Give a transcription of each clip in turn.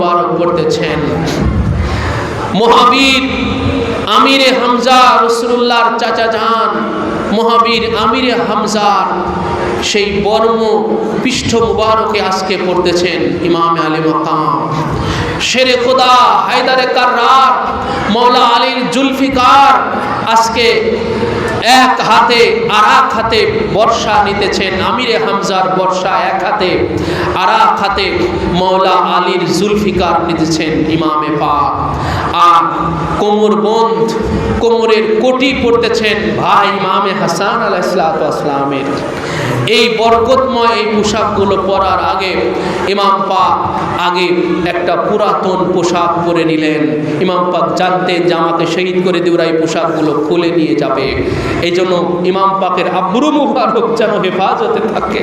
মুবারক করতেছেন। মহাবীর আমিরে হামজা রসুল্লাহর চাচা যান মহাবীর আমিরে হামজার সেই বর্ম পৃষ্ঠ মুবারকে আজকে পড়তেছেন ইমাম আলী মকাম। শেরে খোদা হায়দারে কার্রার মৌলা আলীর জুলফিকার আজকে এক হাতে আর এক হাতে বর্ষা নিতেছেন আমিরে হামজার বর্ষা এক হাতে আর এক হাতে মৌলা আলীর জুলফিকার নিতেছেন ইমামে পাক। আর কোমর বন্ধ, কোমরের কোটি পড়তেছেন ভাই মামে হাসান আলাইসালামের এই বরকতময় এই পোশাকগুলো পরার আগে ইমাম পাক আগে একটা পুরাতন পোশাক পরে নিলেন। ইমাম পাক জানতেন যে আমাকে শহীদ করে দিয়ে এই পোশাকগুলো খুলে নিয়ে যাবে। এই জন্য ইমাম পাকের আব্রু মুবারক যেন হেফাজতে থাকে।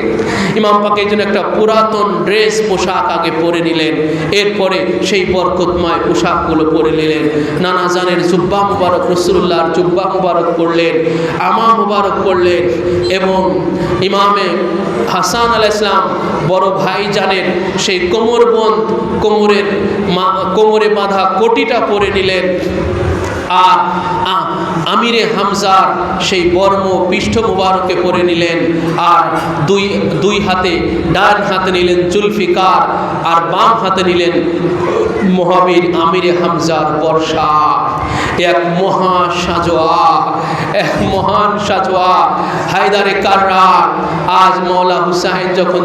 ইমাম পাক এই জন্য একটা পুরাতন ড্রেস পোশাক আগে পরে নিলেন। এরপরে সেই বরকতময় পোশাকগুলো পরে নিলেন নানা জানের জুব্বা মুবারক রসুল্লাহর জুব্বা মুবারক করলেন আমা মুবারক করলেন এবং ইমামে হাসান আল ইসলাম বড় ভাই জানের সেই কোমর বন্ধ, কোমরের কোমরে বাঁধা কোটিটা পরে নিলেন। আর আমিরে হামজার সেই বর্ম পৃষ্ঠ মুবারকে পরে নিলেন আর দুই দুই হাতে ডান হাতে নিলেন জুলফিকার আর বাম হাতে নিলেন মহাবীর আমিরে হামজার বর্ষা। এক মহা সাজোয়া, এক মহান সাজোয়া, হায়দারে কার্রা আজ মৌলা হুসাইন যখন